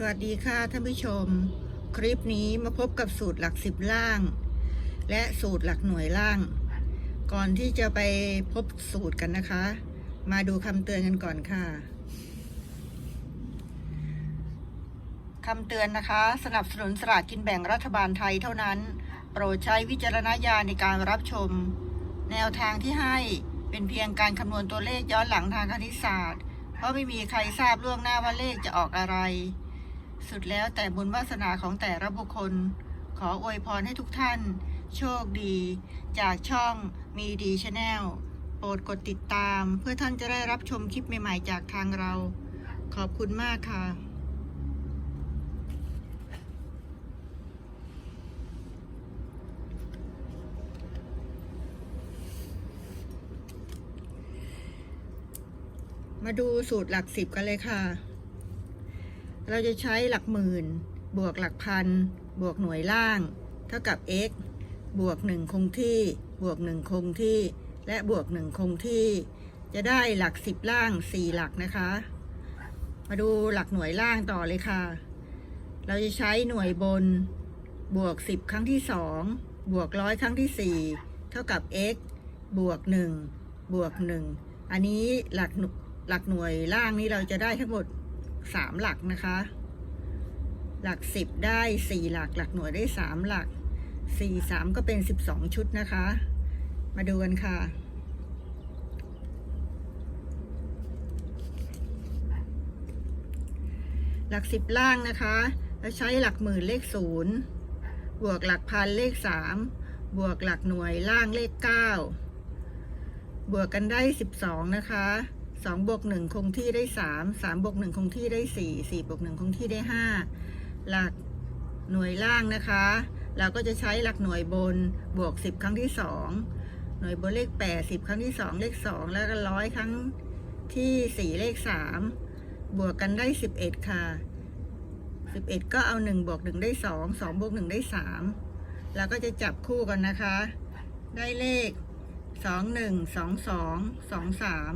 สวัสดีค่ะท่านผู้ชม คลิปนี้มาพบกับสูตรหลักสิบล่าง และสูตรหลักหน่วยล่าง ก่อนที่จะไปพบสูตรกันนะคะ มาดูคำเตือนกันก่อนค่ะคำเตือนนะคะ สนับสนุนสลากกินแบ่งรัฐบาลไทยเท่านั้น โปรดใช้วิจารณญาณในการรับชม แนวทางที่ให้เป็นเพียงการคำนวณตัวเลขย้อนหลังทางคณิตศาสตร์ เพราะไม่มีใครทราบล่วงหน้าว่าเลขจะออกอะไร สุดแล้วแต่บุญวาสนาของแต่ละบุคคล ขออวยพรให้ทุกท่าน โชคดี จากช่องมีดีชาแนลโปรดกดติดตาม เพื่อท่านจะได้รับชมคลิปใหม่ๆ จากทางเรา ขอบคุณมากค่ะมาดูสูตรหลักสิบกันเลยค่ะ เราจะใช้หลักหมื่น บวกหลักพัน บวกหน่วยล่าง เท่ากับ x บวก 1 คงที่ บวก 1 คงที่ และบวก 1 คงที่ จะได้หลัก 10 ล่าง 4 หลักนะคะ มาดูหลักหน่วยล่างต่อเลยค่ะ เราจะใช้หน่วยบน บวก 10 ครั้งที่ 2 บวกร้อยครั้งที่ 4 เท่ากับ x บวก 1 บวก 1 อันนี้หลักหน่วยหลักหน่วยล่างนี้เราจะได้ทั้งหมด สามหลักนะคะ หลักสิบได้สี่หลัก หลักหน่วยได้สามหลักสี่สามก็เป็นสิบสองชุดนะคะ มาดูกันค่ะหลักสิบล่างนะคะเราใช้หลักหมื่นเลขศูนย์บวกหลักพันเลขสามบวกหลักหน่วยล่างเลขเก้าบวกกันได้สิบสองนะคะ สองบวกหนึ่งคงที่ได้สามสามบวกหนึ่งคงที่ได้สี่สี่บวกหนึ่งคงที่ได้ห้าหลักหน่วยล่างนะคะ เราก็จะใช้หลักหน่วยบนบวกสิบครั้งที่สองหน่วยบนเลขแปดสิบครั้งที่สองเลขสองแล้วก็ร้อยครั้งที่สี่เลขสามบวกกันได้สิบเอ็ดค่ะสิบเอ็ดก็เอาหนึ่งบวกหนึ่งได้สองสองบวกหนึ่งได้สามแล้วก็จะจับคู่กันนะคะ ได้เลขสองหนึ่งสองสองสองสาม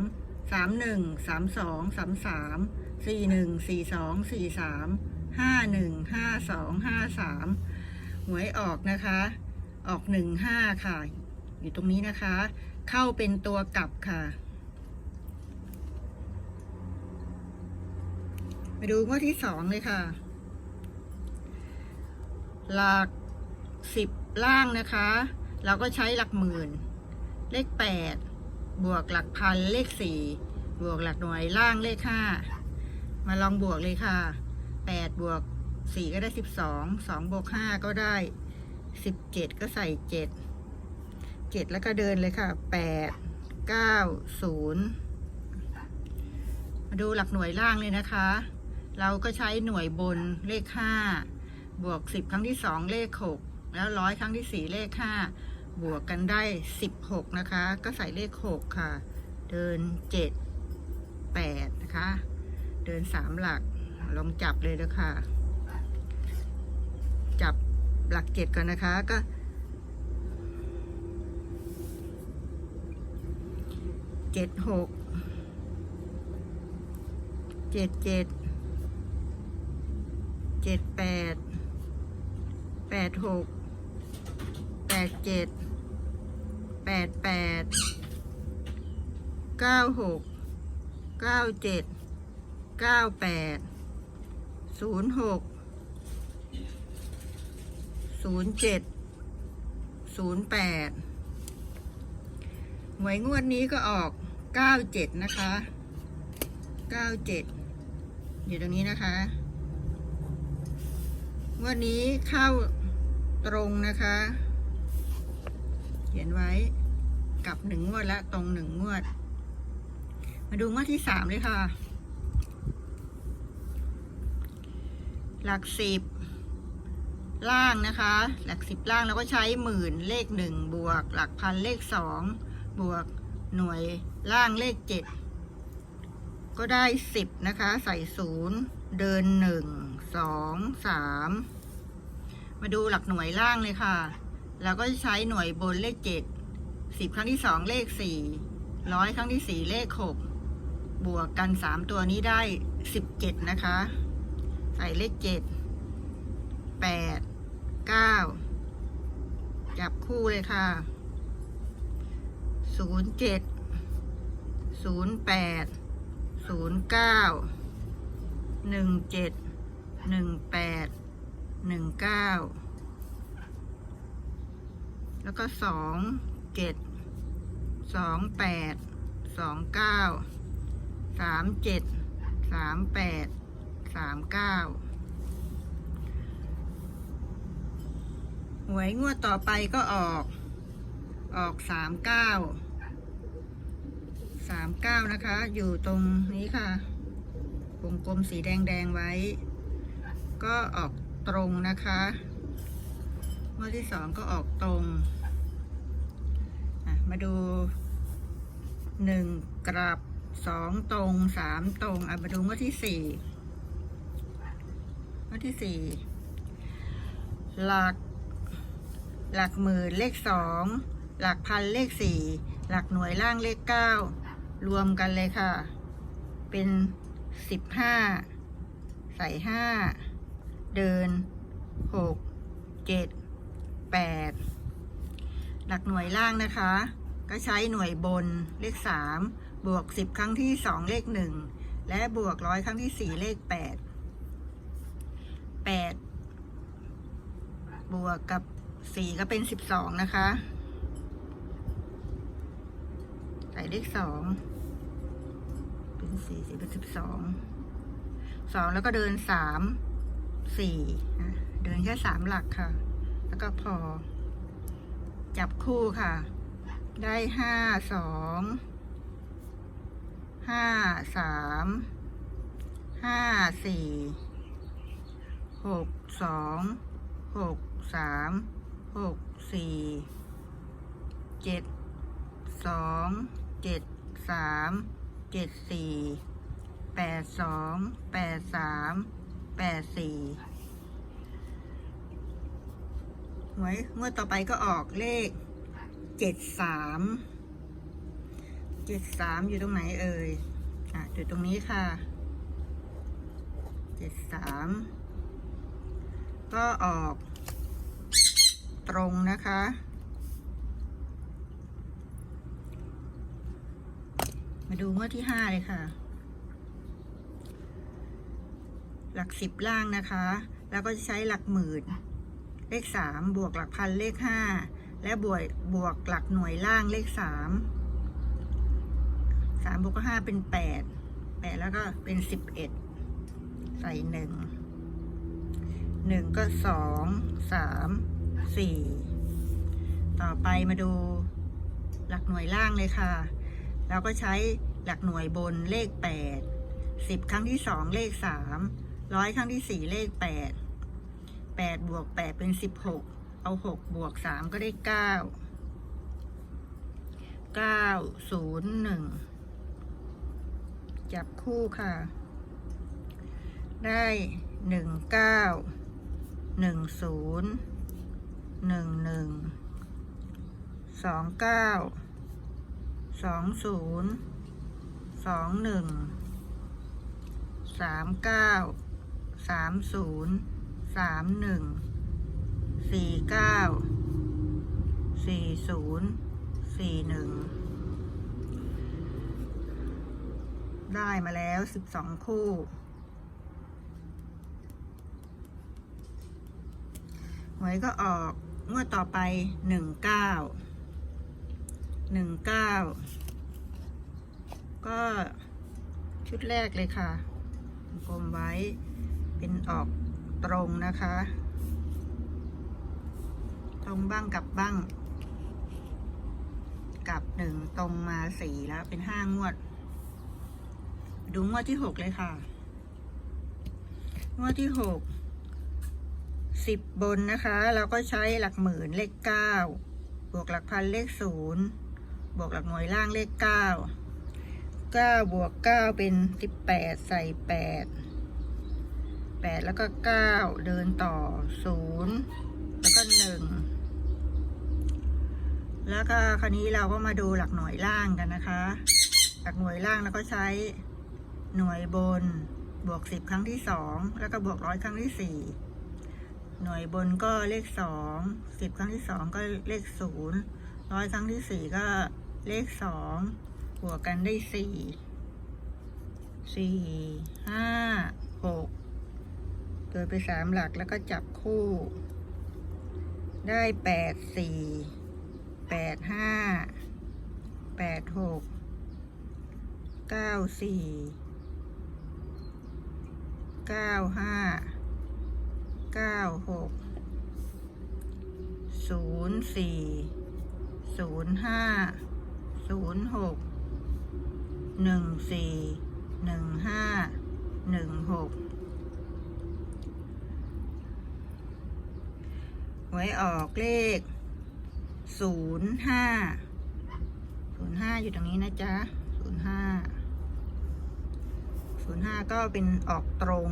สามหนึ่งสามสองสามสามสี่หนึ่งสี่สองสี่สามห้าหนึ่งห้าสองห้าสามหวยออกนะคะ ออกหนึ่งห้าค่ะ อยู่ตรงนี้นะคะ เข้าเป็นตัวกลับค่ะ ไปดูงวดที่สองเลยค่ะ หลักสิบล่างนะคะ เราก็ใช้หลักหมื่น เลขแปด บวกหลักพันเลขสี่บวกหลักหน่วยล่างเลขห้ามาลองบวกเลยค่ะแปดบวกสี่ก็ได้สิบสองสองบวกห้าก็ได้สิบเจ็ดก็ใส่เจ็ดเจ็ดแล้วก็เดินเลยค่ะแปดเก้าศูนย์มาดูหลักหน่วยล่างเลยนะคะ เราก็ใช้หน่วยบนเลขห้าบวกสิบครั้งที่สองเลขหกแล้วร้อยครั้งที่สี่เลขห้า บวกกันได้สิบหกนะคะ ก็ใส่เลขหกค่ะ เดินเจ็ดแปดนะคะ เดินสามหลักลองจับเลยเลยค่ะ จับหลักเจ็ดกันนะคะก็เจ็ดหกเจ็ดเจ็ดเจ็ดแปดแปดหก ดเจ็ดแปดแปดเก้าหกเก้าเจ็ดเก้าแปดศูนย์หกศูนย์เจ็ดศูนย์แปดหวยงวดนี้ก็ออกเก้าเจ็ดนะคะเก้าเจ็ดอยู่ตรงนี้นะคะงวดนี้เข้าตรงนะคะ เขียนไว้กับหนึ่งงวดและตรงหนึ่งงวด มาดูงวดที่สามเลยค่ะ หลักสิบล่างนะคะ หลักสิบล่างเราก็ใช้หมื่นเลขหนึ่งบวก หลักพันเลขสองบวกหน่วยล่างเลขเจ็ดก็ได้สิบนะคะ ใส่ศูนย์เดินหนึ่งสองสามมาดูหลักหน่วยล่างเลยค่ะ เราก็ใช้หน่วยบนเลขเจ็ดสิบครั้งที่สองเลขสี่ร้อยครั้งที่สี่เลขหกบวกกันสามตัวนี้ได้สิบเจ็ดนะคะ ใส่เลขเจ็ดแปดเก้าจับคู่เลยค่ะศูนย์เจ็ดศูนย์แปดศูนย์เก้าหนึ่งเจ็ดหนึ่งแปดหนึ่งเก้า แล้วก็สองเจ็ดสองแปดสองเก้าสามเจ็ดสามแปดสามเก้าหวยงวดต่อไปก็ออก ออกสามเก้าสามเก้านะคะ อยู่ตรงนี้ค่ะ วงกลมสีแดงๆไว้ ก็ออกตรงนะคะ วดที่สองก็ออกตรง มาดูหนึ่งกลับสองตรงสามตรงอะมาดูงวดที่สี่งวดที่สี่หลัก หลักหมื่นเลขสองหลักพันเลขสี่หลักหน่วยล่างเลขเก้ารวมกันเลยค่ะ เป็นสิบห้าใส่ห้าเดินหกเจ็ด แปดหลักหน่วยล่างนะคะ ก็ใช้หน่วยบนเลขสามบวกสิบครั้งที่สองเลขหนึ่งและบวกร้อยครั้งที่สี่เลขแปดแปดบวกกับสี่ก็เป็นสิบสองนะคะ ใส่เลขสองเป็นสี่สี่เป็นสิบสองสองแล้วก็เดินสามสี่เดินแค่สามหลักค่ะ ก็พอ จับคู่ค่ะ ได้ห้าสองห้าสามห้าสี่หกสองหกสามหกสี่เจ็ดสองเจ็ดสามเจ็ดสี่แปดสองแปดสามแปดสี่ หวยงวดต่อไปก็ออกเลขเจ็ดสามเจ็ดสามอยู่ตรงไหนเอ่ยอะอยู่ตรงนี้ค่ะเจ็ดสามก็ออกตรงนะคะมาดูงวดที่ห้าเลยค่ะ หลักสิบล่างนะคะ แล้วก็จะใช้หลักหมื่น เลขสามบวกหลักพันเลขห้าและบวกบวกหลักหน่วยล่างเลขสามสามบวกก็ห้าเป็นแปดแปดแล้วก็เป็นสิบเอ็ดใส่หนึ่งหนึ่งก็สองสามสี่ต่อไปมาดูหลักหน่วยล่างเลยค่ะ เราก็ใช้หลักหน่วยบนเลขแปดสิบครั้งที่สองเลขสามร้อยครั้งที่สี่เลขแปดแปดบวกแปดเป็นสิบหกเอาหกบวกสามก็ได้เก้าเก้าศูนย์หนึ่งจับคู่ค่ะ ได้หนึ่งเก้าหนึ่งศูนย์หนึ่งหนึ่งสองเก้าสองศูนย์สองหนึ่งสามเก้าสามศูนย์ สามหนึ่งสี่เก้าสี่ศูนย์สี่หนึ่งได้มาแล้วสิบสองคู่ หวยก็ออกงวดต่อไปหนึ่งเก้าหนึ่งเก้าก็ชุดแรกเลยค่ะ กลมไว้เป็นออก ตรงนะคะ ตรงบ้างกลับบ้างกลับหนึ่งตรงมาสี่แล้วเป็นห้างวด ดูงวดที่หกเลยค่ะ งวดที่หกสิบบนนะคะ เราก็ใช้หลักหมื่นเลขเก้าบวกหลักพันเลขศูนย์บวกหลักหน่วยล่างเลขเก้าเก้าบวกเก้าเป็นสิบแปดใส่แปด แปดแล้วก็เก้าเดินต่อศูนย์แล้วก็หนึ่งแล้วก็คราวนี้เราก็มาดูหลักหน่วยล่างกันนะคะ หลักหน่วยล่างเราก็ใช้หน่วยบนบวกสิบครั้งที่สองแล้วก็บวกร้อยครั้งที่สี่หน่วยบนก็เลขสองสิบครั้งที่สองก็เลขศูนย์ร้อยครั้งที่สี่ก็เลขสองบวกกันได้สี่สี่ห้า โดยไปสามหลักแล้วก็จับคู่ ได้แปดสี่แปดห้าแปดหกเก้าสี่เก้าห้าเก้าหกศูนย์สี่ศูนย์ห้าศูนย์หกหนึ่งสี่หนึ่งห้าหนึ่งหก ไว้ออกเลขศูนย์ห้าศูนย์ห้าอยู่ตรงนี้นะจ๊ะศูนย์ห้าศูนย์ห้าก็เป็นออกตรง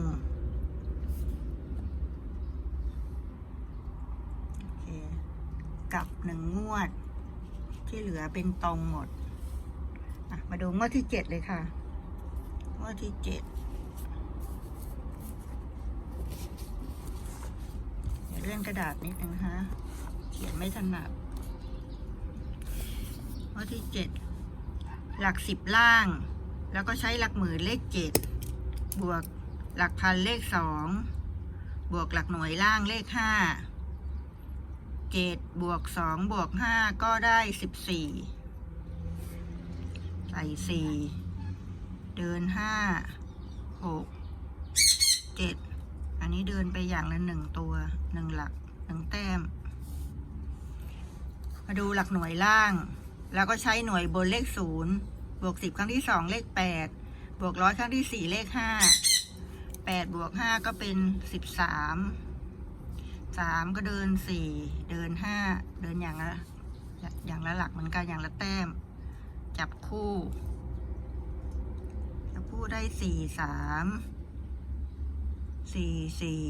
กับหนึ่งงวด ที่เหลือเป็นตรงหมด มาดูงวดที่เจ็ดเลยค่ะ งวดที่เจ็ด เดี๋ยวเลื่อนกระดาษนิดนึงนะคะเขียนไม่ถนัดงวดที่เจ็ดหลักสิบล่าง แล้วก็ใช้หลักหมื่นเลขเจ็ดบวกหลักพันเลขสองบวกหลักหน่วยล่างเลขห้าเจ็ดบวกสองบวกห้าก็ได้สิบสี่ใส่สี่เดินห้าหกเจ็ด นนี้เดินไปอย่างละหนึ่งตัวหนึ่งหลักหนึ่งแต้ม มาดูหลักหน่วยล่าง แล้วก็ใช้หน่วยบนเลขศูนย์บวกสิบครั้งที่สองเลขแปดบวกร้อยครั้งที่สี่เลขห้าแปดบวกห้าก็เป็นสิบสามสามก็เดินสี่เดินห้าเดินอย่างละอย่างละหลักเหมือนกันอย่างละแต้ม จับคู่จับคู่ได้สี่สาม สี่สี่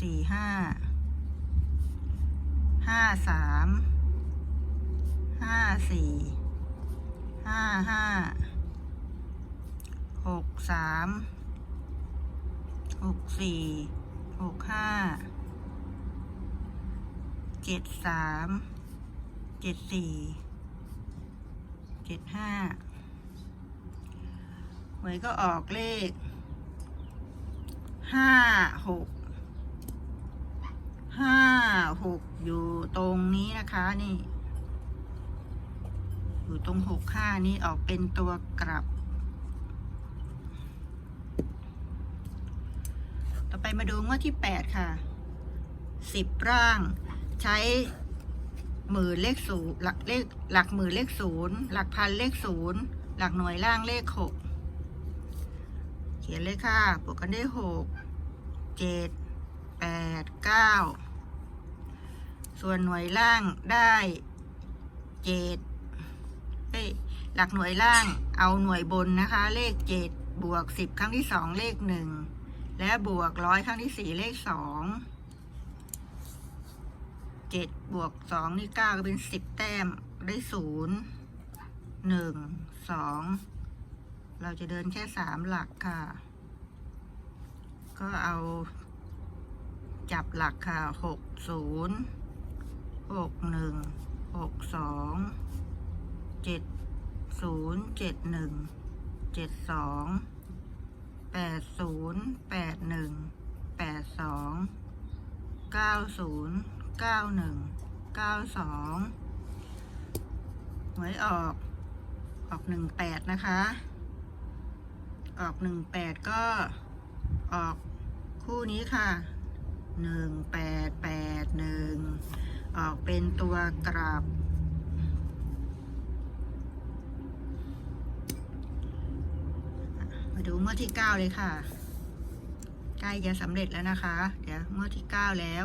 สี่ห้าห้าสามห้าสี่ห้าห้าหกสามหกสี่หกห้าเจ็ดสามเจ็ดสี่เจ็ดห้าหวยก็ออกเลข ห้าหกห้าหกอยู่ตรงนี้นะคะนี่ อยู่ตรงหกห้านี้ออกเป็นตัวกลับ ต่อไปมาดูงวดที่แปดค่ะสิบร่าง ใช้หมื่นเลขศูนย์หลักเลขหลักหมื่นเลขศูนย์หลักพันเลขศูนย์หลักหน่วยล่างเลขหกเขียนเลยค่ะบวกกันได้หก เจ็ดแปดเก้าส่วนหน่วยล่างได้เจ็ดเอ้หลักหน่วยล่างเอาหน่วยบนนะคะ เลขเจ็ดบวกสิบครั้งที่สองเลขหนึ่งและบวกร้อยครั้งที่สี่เลขสองเจ็ดบวกสองนี่เก้าก็เป็นสิบแต้มได้ศูนย์หนึ่งสองเราจะเดินแค่สามหลักค่ะ ก็เอาจับหลักค่ะหกศูนย์หกหนึ่งหกสองเจ็ดศูนย์เจ็ดหนึ่งเจ็ดสองแปดศูนย์แปดหนึ่งแปดสองเก้าศูนย์เก้าหนึ่งเก้าสองหวยออกออกหนึ่งแปดนะคะ ออกหนึ่งแปดก็ ออกคู่นี้ค่ะหนึ่งแปดแปดหนึ่งออกเป็นตัวกลับ มาดูงวดที่เก้าเลยค่ะ ใกล้จะสำเร็จแล้วนะคะ เดี๋ยวงวดที่เก้าแล้ว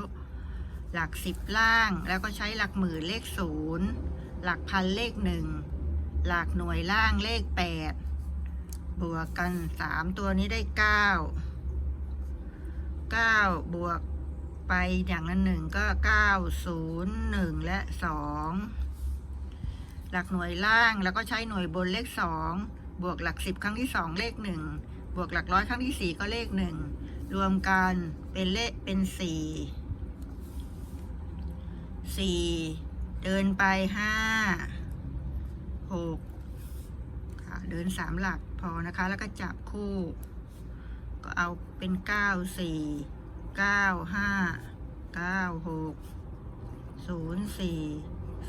หลักสิบล่างแล้วก็ใช้หลักหมื่นเลขศูนย์หลักพันเลขหนึ่งหลักหน่วยล่างเลขแปดบวกกันสามตัวนี้ได้เก้า เก้าบวกไปอย่างละหนึ่งก็เก้าศูนย์หนึ่งและสองหลักหน่วยล่างแล้วก็ใช้หน่วยบนเลขสองบวกหลักสิบครั้งที่สองเลขหนึ่งบวกหลักร้อยครั้งที่สี่ก็เลขหนึ่งรวมกันเป็นเลขเป็นสี่สี่เดินไปห้าหกค่ะ เดินสามหลักพอนะคะ แล้วก็จับคู่ ก็เอาเป็นเก้าสี่เก้าห้าเก้าหกศูนย์สี่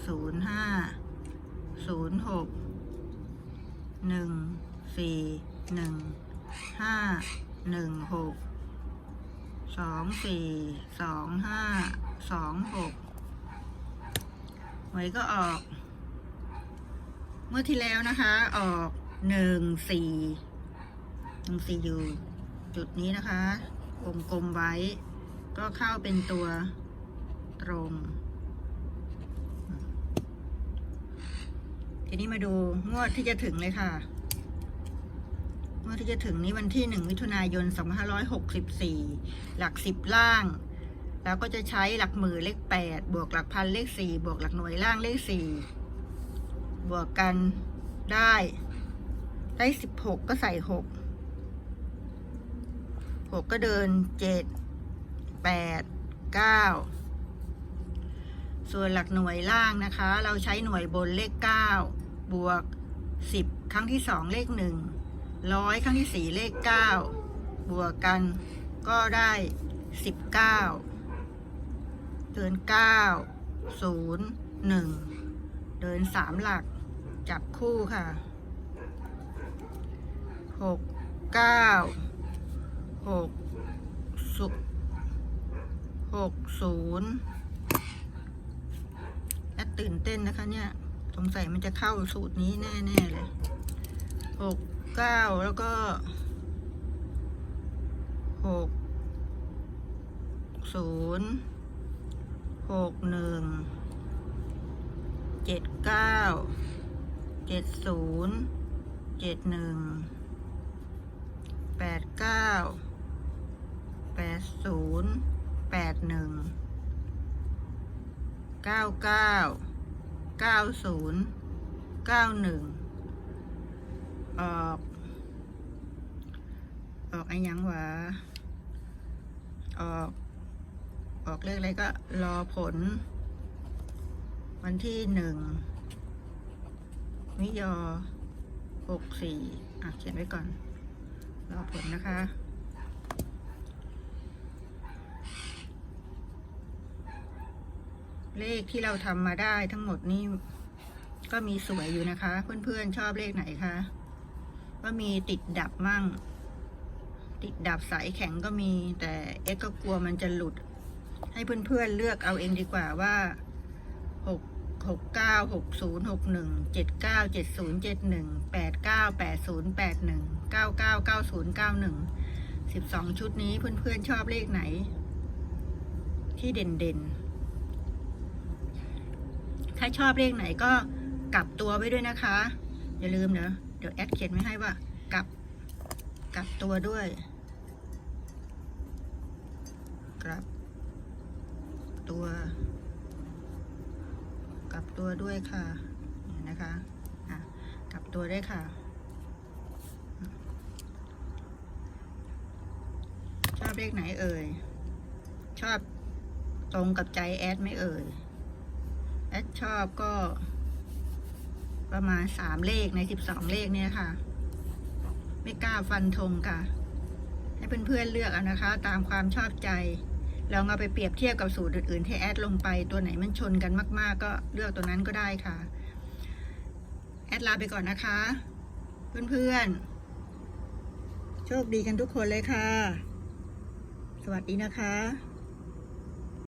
ศูนย์ห้าศูนย์หกหนึ่งสี่หนึ่งห้าหนึ่งหกสองสี่สองห้าสองหกหวยก็ออก เมื่อที่แล้วนะคะ ออกหนึ่งสี่หนึ่งสี่อยู่ จุดนี้นะคะ วงกลมไว้ ก็เข้าเป็นตัวตรง ทีนี้มาดูงวดที่จะถึงเลยค่ะ งวดที่จะถึงนี้วันที่หนึ่งมิถุนายนสองห้าร้อยหกสิบสี่หลักสิบล่าง แล้วก็จะใช้หลักหมื่นเลขแปดบวกหลักพันเลขสี่บวกหลักหน่วยล่างเลขสี่บวกกันได้ได้สิบหกก็ใส่หก หกก็เดินเจ็ดแปดเก้าส่วนหลักหน่วยล่างนะคะ เราใช้หน่วยบนเลขเก้าบวกสิบครั้งที่สองเลขหนึ่งร้อยครั้งที่สี่เลขเก้าบวกกันก็ได้สิบเก้าเดินเก้าศูนย์หนึ่งเดินสามหลักจับคู่ค่ะหกเก้า หกศูหกศูนย์และตื่นเต้นนะคะเนี่ย สงสัยมันจะเข้าสูตรนี้แน่ ๆ เลยหกเก้าแล้วก็หกศูนย์หกหนึ่งเจ็ดเก้าเจ็ดศูนย์เจ็ดหนึ่งแปดเก้า แปดศูนย์แปดหนึ่งเก้าเก้าเก้าศูนย์เก้าหนึ่งออก ออกไอ้ยังหวะออก ออกเลขอะไรก็รอผล วันที่หนึ่งมิยอหกสี่อะ เขียนไว้ก่อน รอผลนะคะ เลขที่เราทำมาได้ทั้งหมดนี่ก็มีสวยอยู่นะคะ เพื่อนๆชอบเลขไหนคะก็มีติดดับมั่ง ติดดับสายแข็งก็มี แต่เอ็กก็กลัวมันจะหลุด ให้เพื่อนๆเลือกเอาเองดีกว่าว่าหกหกเก้าหกศูนย์หกหนึ่งเจ็ดเก้าเจ็ดศูนย์เจ็ดหนึ่งแปดเก้าแปดศูนย์แปดหนึ่งเก้าเก้าเก้าศูนย์เก้าหนึ่งสิบสองชุดนี้เพื่อนๆชอบเลขไหน ที่เด่นๆ ถ้าชอบเลขไหนก็กลับตัวไว้ด้วยนะคะ อย่าลืมเนะเดี๋ยวแอดเขียนไว้ให้ว่ากลับกลับตัวด้วยกลับ ตัวกลับตัวด้วยค่ะนี่นะคะะกลับตัวได้วยค่ะชอบเลขไหนเอ่ย ชอบตรงกับใจแอดไม่เอ่ย แอดชอบก็ ประมาณสามเลขในสิบสองเลขเนี่ยค่ะ ไม่กล้าฟันธงค่ะ ให้เพื่อนๆเลือกเอานะคะ ตามความชอบใจลองเอาไปเปรียบเทียบกับสูตรอื่นๆที่แอดลงไปตัวไหนมันชนกันมาก ๆ ก็เลือกตัวนั้นก็ได้ค่ะ แอดลาไปก่อนนะคะ เพื่อนๆ โชคดีกันทุกคนเลยค่ะ สวัสดีนะคะ